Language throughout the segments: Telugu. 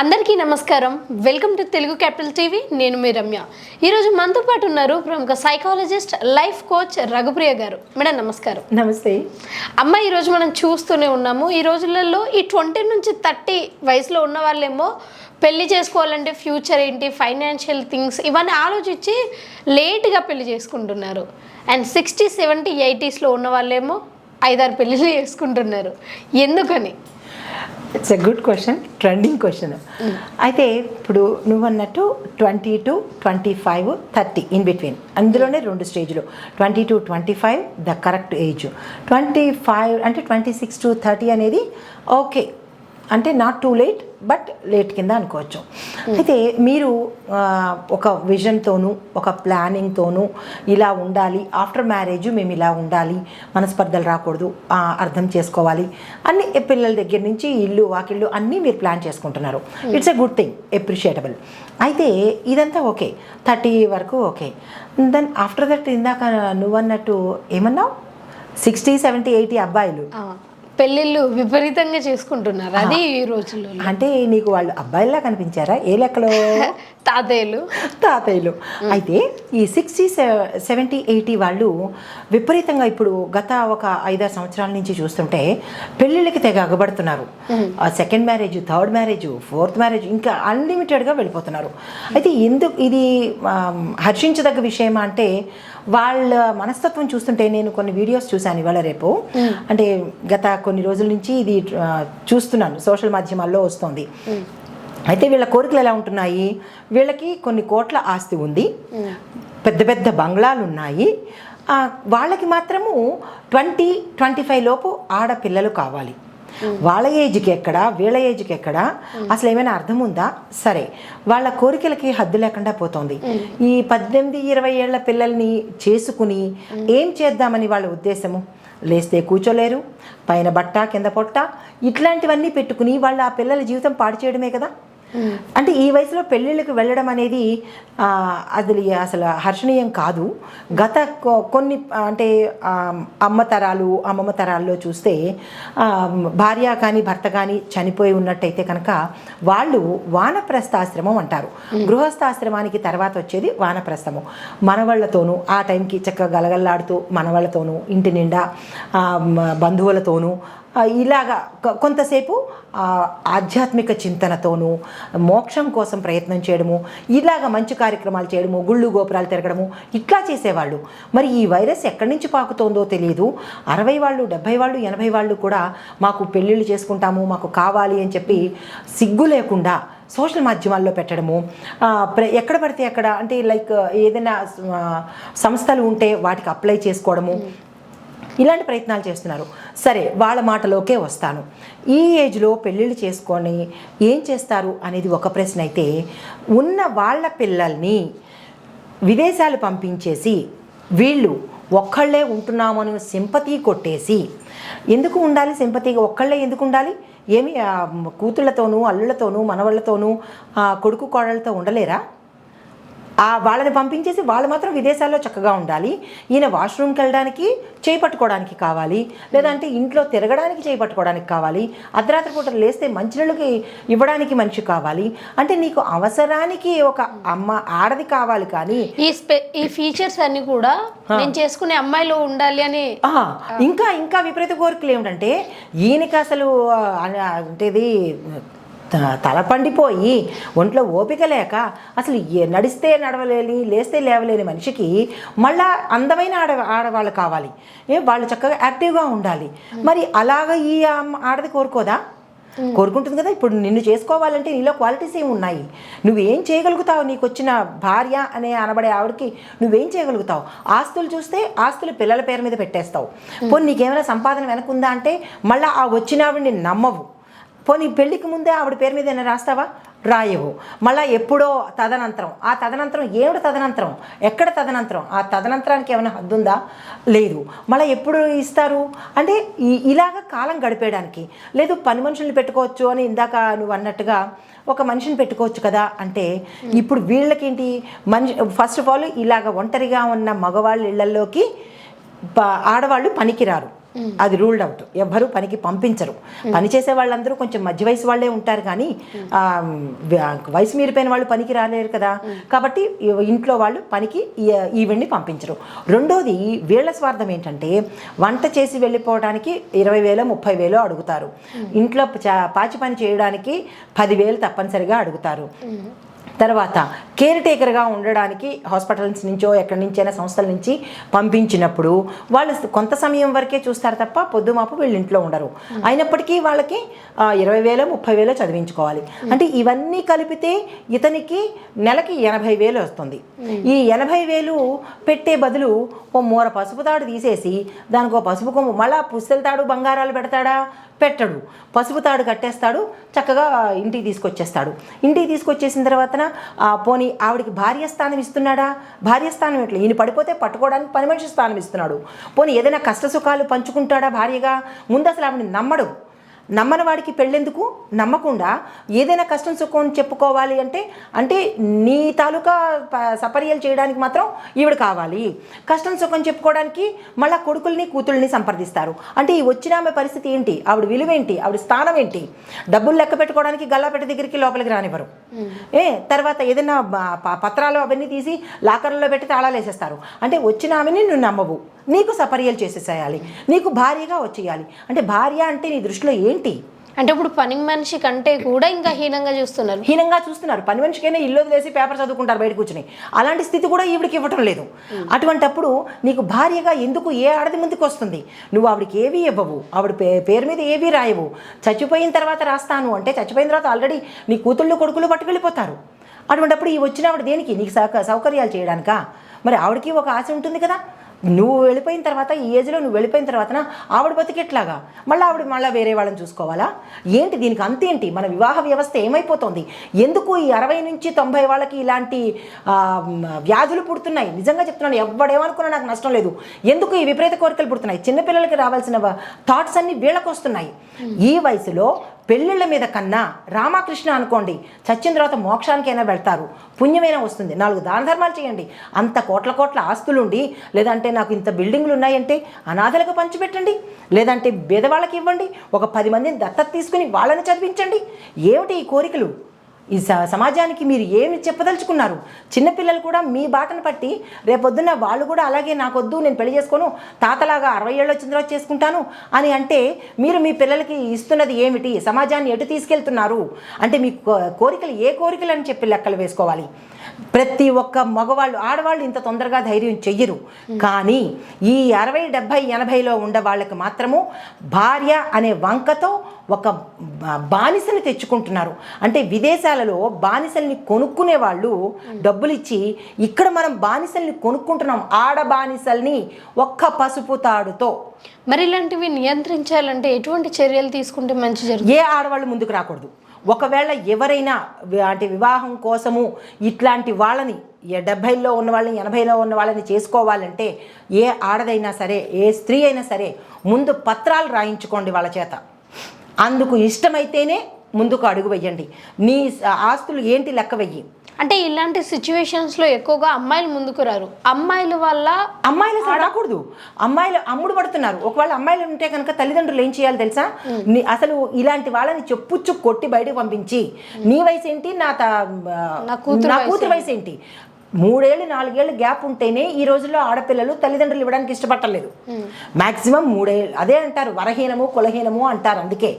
అందరికీ నమస్కారం. Welcome to Telugu capital TV. నేను మీ రమ్య. ఈరోజు మనతో పాటు ఉన్నారు ప్రముఖ సైకాలజిస్ట్ లైఫ్ కోచ్ రఘుప్రియ గారు. మేడం నమస్కారం. నమస్తే. అమ్మ ఈరోజు మనం చూస్తూనే ఉన్నాము. ఈ రోజులలో ఈ ట్వంటీ నుంచి థర్టీ వయసులో ఉన్న వాళ్ళేమో పెళ్ళి చేసుకోవాలంటే ఫ్యూచర్ ఏంటి ఫైనాన్షియల్ థింగ్స్ ఇవన్నీ ఆలోచించి లేట్గా పెళ్ళి చేసుకుంటున్నారు. అండ్ సిక్స్టీ సెవెంటీ ఎయిటీస్లో ఉన్న వాళ్ళేమో ఐదారు పెళ్ళిళ్ళు చేసుకుంటున్నారు. ఎందుకని? It's a good question trending question అయితే ఇప్పుడు నువ్వు అన్నట్టు twenty to twenty five thirty in between అందులోనే రెండు స్టేజ్లు. Twenty to twenty five the correct age twenty five అంటే ట్వంటీ సిక్స్ టు థర్టీ అనేది ఓకే. అంటే not too late but late కింద అనుకోవచ్చు. అయితే మీరు ఒక విజన్తోనూ ఒక ప్లానింగ్తోనూ ఇలా ఉండాలి ఆఫ్టర్ మ్యారేజ్ మేము ఇలా ఉండాలి మనస్పర్ధలు రాకూడదు అర్థం చేసుకోవాలి అన్ని పిల్లల దగ్గర నుంచి ఇల్లు వాకిళ్ళు అన్నీ మీరు ప్లాన్ చేసుకుంటున్నారు. It's a good thing appreciatable అయితే ఇదంతా ఓకే థర్టీ వరకు ఓకే. దెన్ ఆఫ్టర్ దట్ ఇందాక నువ్వన్నట్టు ఏమన్నావు? సిక్స్టీ సెవెంటీ ఎయిటీ అబ్బాయిలు. పెళ్ళిళ్ళు విపరీతంగా చేసుకుంటున్నారు. అది ఈ రోజుల్లో. అంటే నీకు వాళ్ళు అబ్బాయిలా కనిపించారా? ఏ లెక్కలో? తాతయ్యలు. తాతయ్యలు. అయితే ఈ సిక్స్టీ సెవెంటీ ఎయిటీ వాళ్ళు విపరీతంగా ఇప్పుడు గత ఒక ఐదారు సంవత్సరాల నుంచి చూస్తుంటే పెళ్ళిళ్ళకి తెగ అగబడుతున్నారు. Second marriage third marriage fourth marriage ఇంకా అన్లిమిటెడ్గా వెళ్ళిపోతున్నారు. అయితే ఎందుకు ఇది హర్షించదగ్గ విషయమా అంటే వాళ్ళ మనస్తత్వం చూస్తుంటే నేను కొన్ని వీడియోస్ చూశాను ఇవాళ రేపు. అంటే గత కొన్ని రోజుల నుంచి ఇది చూస్తున్నాను. సోషల్ మాధ్యమాల్లో వస్తుంది. అయితే వీళ్ళ కోరికలు ఎలా ఉంటున్నాయి? వీళ్ళకి కొన్ని కోట్ల ఆస్తి ఉంది. పెద్ద పెద్ద బంగ్లాలు ఉన్నాయి. వాళ్ళకి మాత్రము ట్వంటీ ట్వంటీ ఫైవ్ లోపు ఆడపిల్లలు కావాలి. వాళ్ళ ఏజ్కి ఎక్కడ? వీళ్ళ ఏజ్కి ఎక్కడ? అసలు ఏమైనా అర్థం ఉందా? సరే. వాళ్ళ కోరికలకి హద్దు లేకుండా పోతోంది. ఈ పద్దెనిమిది ఇరవై ఏళ్ళ పిల్లల్ని చేసుకుని ఏం చేద్దామని వాళ్ళ ఉద్దేశము? లేస్తే కూర్చోలేరు పైన బట్ట కింద పొట్ట ఇట్లాంటివన్నీ పెట్టుకుని వాళ్ళ ఆ పిల్లల జీవితం పాడు చేయడమే కదా? అంటే ఈ వయసులో పెళ్ళిళ్ళకి వెళ్ళడం అనేది అది అసలు హర్షణీయం కాదు. గత కొన్ని అంటే అమ్మ తరాలు అమ్మమ్మ తరాల్లో చూస్తే భార్య కానీ భర్త కానీ చనిపోయి ఉన్నట్టయితే కనుక వాళ్ళు వానప్రస్థాశ్రమం అంటారు. గృహస్థాశ్రమానికి తర్వాత వచ్చేది వానప్రస్థము. మనవాళ్ళతోనూ ఆ టైంకి చక్కగా గలగల్లాడుతూ మనవాళ్ళతోనూ ఇంటి నిండా బంధువులతోనూ ఇలాగా కొంతసేపు ఆధ్యాత్మిక చింతనతోనూ మోక్షం కోసం ప్రయత్నం చేయడము ఇలాగ మంచి కార్యక్రమాలు చేయడము గుళ్ళు గోపురాలు తిరగడము ఇట్లా చేసేవాళ్ళు. మరి ఈ వైరస్ ఎక్కడి నుంచి పాకుతోందో తెలియదు అరవై వాళ్ళు డెబ్భై వాళ్ళు ఎనభై వాళ్ళు కూడా మాకు పెళ్ళిళ్ళు చేసుకుంటాము మాకు కావాలి అని చెప్పి సిగ్గు లేకుండా సోషల్ మాధ్యమాల్లో పెట్టడము ఎక్కడ పడితే అక్కడ అంటే లైక్ ఏదైనా సంస్థలు ఉంటే వాటికి అప్లై చేసుకోవడము ఇలాంటి ప్రయత్నాలు చేస్తున్నారు. సరే వాళ్ళ మాటలోకే వస్తాను. ఈ ఏజ్లో పెళ్ళిళ్ళు చేసుకొని ఏం చేస్తారు అనేది ఒక ప్రశ్న అయితే ఉన్న వాళ్ళ పిల్లల్ని విదేశాలు పంపించేసి వీళ్ళు ఒక్కళ్ళే ఉంటున్నామని సింపతి కొట్టేసి ఎందుకు ఉండాలి సింపతిగా ఒక్కళ్ళే ఎందుకు ఉండాలి? ఏమి కూతుళ్ళతోనూ అల్లులతోనూ మనవళ్ళతోనూ ఆ, కొడుకు కోడళ్ళతో ఉండలేరా? ఆ వాళ్ళని పంపించేసి వాళ్ళు మాత్రం విదేశాల్లో చక్కగా ఉండాలి. ఈయన వాష్రూమ్కి వెళ్ళడానికి చేయి పట్టుకోవడానికి కావాలి. లేదంటే ఇంట్లో తిరగడానికి చేయి పట్టుకోవడానికి కావాలి. అర్ధరాత్రి పూట లేస్తే మంచినీళ్ళకి ఇవ్వడానికి మనిషి కావాలి. అంటే నీకు అవసరానికి ఒక అమ్మ ఆడది కావాలి కానీ ఈ స్పె ఈ ఫీచర్స్ అన్ని కూడా నేను చేసుకునే అమ్మాయిలో ఉండాలి అని ఇంకా ఇంకా విపరీత కోరికలు ఏమిటంటే ఈయనకి అసలు అంటే తల పండిపోయి ఒంట్లో ఓపిక లేక అసలు ఏ- నడిస్తే నడవలేని లేస్తే లేవలేని మనిషికి మళ్ళా అందమైన ఆడ ఆడవాళ్ళు కావాలి. ఏ వాళ్ళు చక్కగా యాక్టివ్గా ఉండాలి. మరి అలాగ ఈ ఆడది కోరుకోదా? కోరుకుంటుంది కదా? ఇప్పుడు నిన్ను చేసుకోవాలంటే నీలో క్వాలిటీస్ ఏమి ఉన్నాయి? నువ్వేం చేయగలుగుతావు నీకు వచ్చిన భార్య అనే అనబడే ఆవిడకి నువ్వేం చేయగలుగుతావు? ఆస్తులు చూస్తే ఆస్తులు పిల్లల పేరు మీద పెట్టేస్తావు. పోనీ నీకేమైనా సంపాదన వెనకుందా అంటే మళ్ళీ ఆ వచ్చిన ఆవిడని నమ్మవు. పోనీ పెళ్ళికి ముందే ఆవిడ పేరు మీద ఏమైనా రాస్తావా? రాయవు. మళ్ళీ ఎప్పుడో తదనంతరం. ఆ తదనంతరం ఏమిటి తదనంతరం? ఎక్కడ తదనంతరం? ఆ తదనంతరానికి ఏమైనా హద్దుందా? లేదు. మళ్ళీ ఎప్పుడు ఇస్తారు? అంటే ఇలాగ కాలం గడిపేయడానికి. లేదు పని మనుషుల్ని పెట్టుకోవచ్చు అని ఇందాక నువ్వు అన్నట్టుగా ఒక మనిషిని పెట్టుకోవచ్చు కదా అంటే ఇప్పుడు వీళ్ళకేంటి? మనిషి ఫస్ట్ ఆఫ్ ఆల్ ఇలాగ ఒంటరిగా ఉన్న మగవాళ్ళ ఇళ్ళలోకి ఆడవాళ్ళు పనికిరారు. అది రూల్డ్ అవుట్. ఎవ్వరూ పనికి పంపించరు. పని చేసే వాళ్ళందరూ కొంచెం మధ్య వయసు వాళ్ళే ఉంటారు కానీ వయసు మీరిపోయిన వాళ్ళు పనికి రాలేరు కదా. కాబట్టి ఇంట్లో వాళ్ళు పనికి ఈ- ఈవిడ్ని పంపించరు. రెండోది వీళ్ళ స్వార్థం ఏంటంటే వంట చేసి వెళ్ళిపోవడానికి ఇరవై వేలు ముప్పై వేలు అడుగుతారు. ఇంట్లో చా- పాచి పని చేయడానికి పదివేలు తప్పనిసరిగా అడుగుతారు. తర్వాత కేర్ టేకర్గా ఉండడానికి హాస్పిటల్స్ నుంచో ఎక్కడి నుంచైనా సంస్థల నుంచి పంపించినప్పుడు వాళ్ళు కొంత సమయం వరకే చూస్తారు తప్ప పొద్దుమాపు వీళ్ళు ఇంట్లో ఉండరు అయినప్పటికీ వాళ్ళకి ఇరవై వేలు ముప్పై వేలు చదివించుకోవాలి. అంటే ఇవన్నీ కలిపితే ఇతనికి నెలకి ఎనభై వేలు వస్తుంది. ఈ ఎనభై వేలు పెట్టే బదులు ఓ మూర పసుపు తాడు తీసేసి దానికి ఓ పసుపు కొమ్ము మళ్ళా పుస్తల తాడు బంగారాలు పెడతాడా? పెట్టడు. పసుపు తాడు కట్టేస్తాడు చక్కగా ఇంటికి తీసుకొచ్చేస్తాడు. ఇంటికి తీసుకొచ్చేసిన తర్వాతన పోనీ ఆవిడకి భార్య స్థానం ఇస్తున్నాడా? భార్య స్థానం ఎట్లా? ఈయన పడిపోతే పట్టుకోవడానికి పని మనిషి స్థానం ఇస్తున్నాడు. పోనీ ఏదైనా కష్టసుఖాలు పంచుకుంటాడా భార్యగా? ముందు అసలు ఆవిడని నమ్మడు. నమ్మని వాడికి పెళ్ళెందుకు? నమ్మకుండా ఏదైనా కష్టం సుఖం చెప్పుకోవాలి అంటే అంటే నీ తాలూకా సపర్యలు చేయడానికి మాత్రం ఈవిడ కావాలి. కష్టం సుఖం చెప్పుకోవడానికి మళ్ళీ కొడుకుల్ని కూతుల్ని సంప్రదిస్తారు. అంటే ఈ వచ్చిన ఆమె పరిస్థితి ఏంటి? ఆవిడ విలువ ఏంటి ఆవిడ స్థానం ఏంటి? డబ్బులు లెక్క పెట్టుకోవడానికి గల్లాపెట్ట దగ్గరికి లోపలికి రానివ్వరు. ఏ తర్వాత ఏదైనా పత్రాలు అవన్నీ తీసి లాకర్లో పెట్టి తాళాలు వేసేస్తారు అంటే వచ్చిన ఆమెని నువ్వు నమ్మవు. నీకు సపర్యలు చేసేసేయాలి. నీకు భార్యగా వచ్చేయాలి. అంటే భార్య అంటే నీ దృష్టిలో ఏంటి? అంటే ఇప్పుడు పని మనిషి కంటే కూడా ఇంకా హీనంగా చూస్తున్నారు. హీనంగా చూస్తున్నారు. పని మనిషికైనా ఇల్లు వదిలేసి పేపర్ చదువుకుంటారు బయట కూర్చుని. అలాంటి స్థితి కూడా ఈవిడికి ఇవ్వటం లేదు. అటువంటప్పుడు నీకు భార్యగా ఎందుకు ఏ ఆడది ముందుకు వస్తుంది? నువ్వు ఆవిడకి ఏవి ఇవ్వవు. ఆవిడ పే పేరు మీద ఏవి రాయవు. చచ్చిపోయిన తర్వాత రాస్తాను అంటే చచ్చిపోయిన తర్వాత ఆల్రెడీ నీ కూతుళ్ళు కొడుకులు పట్టుకెళ్ళిపోతారు. అటువంటప్పుడు ఈ వచ్చిన ఆవిడ దేనికి? నీకు సౌక సౌకర్యాలు చేయడానికా? మరి ఆవిడకి ఒక ఆశ ఉంటుంది కదా? నువ్వు వెళ్ళిపోయిన తర్వాత ఈ ఏజ్లో నువ్వు వెళ్ళిపోయిన తర్వాత ఆవిడ బతికెట్లాగా? మళ్ళీ ఆవిడ మళ్ళీ వేరే వాళ్ళని చూసుకోవాలా? ఏంటి దీనికి అంతేంటి మన వివాహ వ్యవస్థ ఏమైపోతుంది? ఎందుకు ఈ అరవై నుంచి తొంభై వాళ్ళకి ఇలాంటి వ్యాధులు పుడుతున్నాయి? నిజంగా చెప్తున్నాను ఎవడేమనుకున్నా నాకు నష్టం లేదు. ఎందుకు ఈ విపరీత కోరికలు పుడుతున్నాయి? చిన్నపిల్లలకి రావాల్సిన థాట్స్ అన్ని వీళ్ళకు వస్తున్నాయి ఈ వయసులో పెళ్ళిళ్ళ మీద కన్నా రామకృష్ణ అనుకోండి చచ్చిన తర్వాత మోక్షానికైనా వెళ్తారు. పుణ్యమైనా వస్తుంది. నాలుగు దాన ధర్మాలు చేయండి. అంత కోట్ల కోట్ల ఆస్తులుండి లేదంటే నాకు ఇంత బిల్డింగ్లు ఉన్నాయంటే అనాథలకు పంచిపెట్టండి. లేదంటే బేదవాళ్ళకి ఇవ్వండి. ఒక పది మందిని దత్తత తీసుకుని వాళ్ళని చదివించండి. ఏమిటి ఈ కోరికలు? ఈ స- సమాజానికి మీరు ఏమి చెప్పదలుచుకున్నారు? చిన్నపిల్లలు కూడా మీ బాటను పట్టి రేపొద్దున వాళ్ళు కూడా అలాగే నాకొద్దు నేను పెళ్ళి చేసుకోను తాతలాగా అరవై ఏళ్ళు వచ్చిన తర్వాత చేసుకుంటాను అని అంటే మీరు మీ పిల్లలకి ఇస్తున్నది ఏమిటి? సమాజాన్ని ఎటు తీసుకెళ్తున్నారు? అంటే మీ కోరికలు ఏ కోరికలు అని చెప్పి లెక్కలు వేసుకోవాలి. ప్రతి ఒక్క మగవాళ్ళు ఆడవాళ్ళు ఇంత తొందరగా ధైర్యం చెయ్యరు. కానీ ఈ అరవై డెబ్భై ఎనభైలో ఉండే వాళ్ళకి మాత్రము భార్య అనే వంకతో ఒక బానిసని తెచ్చుకుంటున్నారు. అంటే విదేశాలలో బానిసల్ని కొనుక్కునే వాళ్ళు డబ్బులు ఇచ్చి ఇక్కడ మనం బానిసల్ని కొనుక్కుంటున్నాం ఆడ బానిసల్ని ఒక్క పసుపు తాడుతో. మరి ఇలాంటివి నియంత్రించాలంటే ఎటువంటి చర్యలు తీసుకుంటే మంచి జరుగుతుంది? ఏ ఆడవాళ్ళు ముందుకు రాకూడదు. ఒకవేళ ఎవరైనా అంటే వివాహం కోసము ఇట్లాంటి వాళ్ళని డెబ్భైలో ఉన్న వాళ్ళని ఎనభైలో ఉన్న వాళ్ళని చేసుకోవాలంటే ఏ ఆడదైనా సరే ఏ స్త్రీ అయినా సరే ముందు పత్రాలు రాయించుకోండి వాళ్ళ చేత. అందుకు ఇష్టమైతేనే ముందుకు అడుగు వెయ్యండి నీ ఆస్తులు ఏంటి లెక్క వెయ్యి. అంటే ఇలాంటి సిచ్యువేషన్స్లో ఎక్కువగా అమ్మాయిలు ముందుకు రారు. అమ్మాయిల వల్ల అమ్మాయిలు రాకూడదు. అమ్మాయిలు అమ్ముడు పడుతున్నారు. ఒకవేళ అమ్మాయిలు ఉంటే కనుక తల్లిదండ్రులు ఏం చేయాలి తెలుసా? అసలు ఇలాంటి వాళ్ళని చెప్పుచ్చు కొట్టి బయటకు పంపించి నీ వయసు ఏంటి? నా త- నా కూతురు నా వయసు కూతురు వయసు ఏంటి? మూడేళ్ళు నాలుగేళ్ళు గ్యాప్ ఉంటేనే ఈ రోజుల్లో ఆడపిల్లలు తల్లిదండ్రులు ఇవ్వడానికి ఇష్టపడలేదు మాక్సిమం మూడేళ్ళు అదే అంటారు వరహీనము కులహీనము అంటారు అందుకే.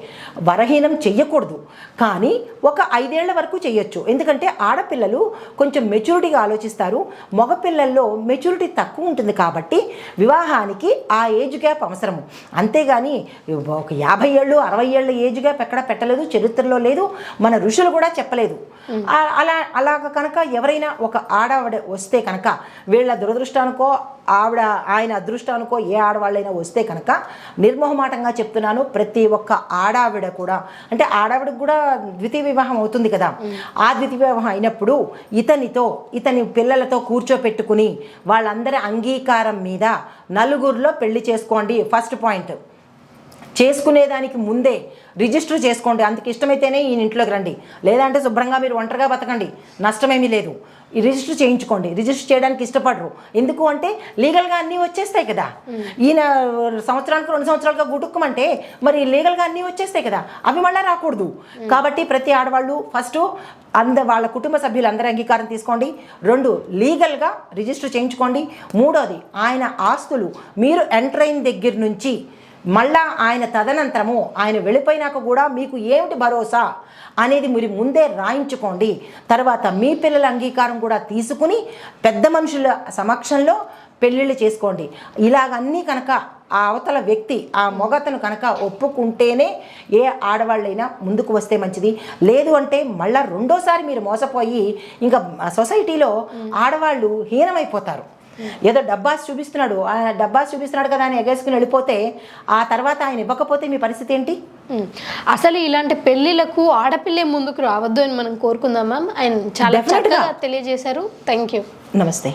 వరహీనం చెయ్యకూడదు కానీ ఒక ఐదేళ్ళ వరకు చెయ్యొచ్చు. ఎందుకంటే ఆడపిల్లలు కొంచెం మెచ్యూరిటీగా ఆలోచిస్తారు. మగపిల్లల్లో మెచ్యూరిటీ తక్కువ ఉంటుంది కాబట్టి వివాహానికి ఆ ఏజ్ గ్యాప్ అవసరము. అంతేగాని ఒక యాభై ఏళ్ళు అరవై ఏళ్ళ ఏజ్ గ్యాప్ ఎక్కడ పెట్టలేదు చరిత్రలో లేదు మన ఋషులు కూడా చెప్పలేదు. అలా అలాగ కనుక ఎవరైనా ఒక ఆవిడ వస్తే కనుక వీళ్ళ దురదృష్టానికో ఆవిడ ఆయన అదృష్టానికో ఏ ఆడవాళ్ళైనా వస్తే కనుక నిర్మోహమాటంగా చెప్తున్నాను ప్రతి ఒక్క ఆడావిడ కూడా. అంటే ఆడావిడకు కూడా ద్వితీయ వివాహం అవుతుంది కదా. ఆ ద్వితీయ వివాహం అయినప్పుడు ఇతనితో ఇతని పిల్లలతో కూర్చోపెట్టుకుని వాళ్ళందరి అంగీకారం మీద నలుగురిలో పెళ్ళి చేసుకోండి. ఫస్ట్ పాయింట్ చేసుకునేదానికి ముందే రిజిస్టర్ చేసుకోండి. అందుకు ఇష్టమైతేనే ఈ ఇంట్లోకి రండి. లేదంటే శుభ్రంగా మీరు ఒంటరిగా బతకండి. నష్టమేమీ లేదు. ఈ రిజిస్టర్ చేయించుకోండి. రిజిస్టర్ చేయడానికి ఇష్టపడరు. ఎందుకు అంటే లీగల్గా అన్నీ వచ్చేస్తాయి కదా. ఈయన సంవత్సరానికి రెండు సంవత్సరాలుగా గుటుక్కమంటే మరి లీగల్గా అన్నీ వచ్చేస్తాయి కదా. అవి మళ్ళీ రాకూడదు. కాబట్టి ప్రతి ఆడవాళ్ళు ఫస్ట్ అంద వాళ్ళ కుటుంబ సభ్యులందరూ అంగీకారం తీసుకోండి. రెండు లీగల్గా రిజిస్టర్ చేయించుకోండి. మూడోది ఆయన ఆస్తులు మీరు ఎంటర్ అయిన దగ్గర నుంచి మళ్ళా ఆయన తదనంతరము ఆయన వెళ్ళిపోయినాక కూడా మీకు ఏమిటి భరోసా అనేది మీరు ముందే రాయించుకోండి. తర్వాత మీ పిల్లల అంగీకారం కూడా తీసుకుని పెద్ద మనుషుల సమక్షంలో పెళ్ళిళ్ళు చేసుకోండి. ఇలాగన్నీ కనుక ఆ అవతల వ్యక్తి ఆ మొగతను కనుక ఒప్పుకుంటేనే ఏ ఆడవాళ్ళైనా ముందుకు వస్తే మంచిది. లేదు అంటే మళ్ళా రెండోసారి మీరు మోసపోయి ఇంకా సొసైటీలో ఆడవాళ్ళు హీనమైపోతారు. ఏదో డబ్బాస్ చూపిస్తున్నాడు. ఆ డబ్బాస్ చూపిస్తున్నాడు కదా అని ఎగేసుకుని వెళ్ళిపోతే ఆ తర్వాత ఆయన ఇవ్వకపోతే మీ పరిస్థితి ఏంటి. అసలు ఇలాంటి పెళ్ళిళ్ళకు ఆడపిల్లే ముందుకు రావద్దు అని మనం కోరుకుందాం మ్యామ్. ఆయన చాలా. చక్కగా తెలియజేశారు. Thank you. నమస్తే.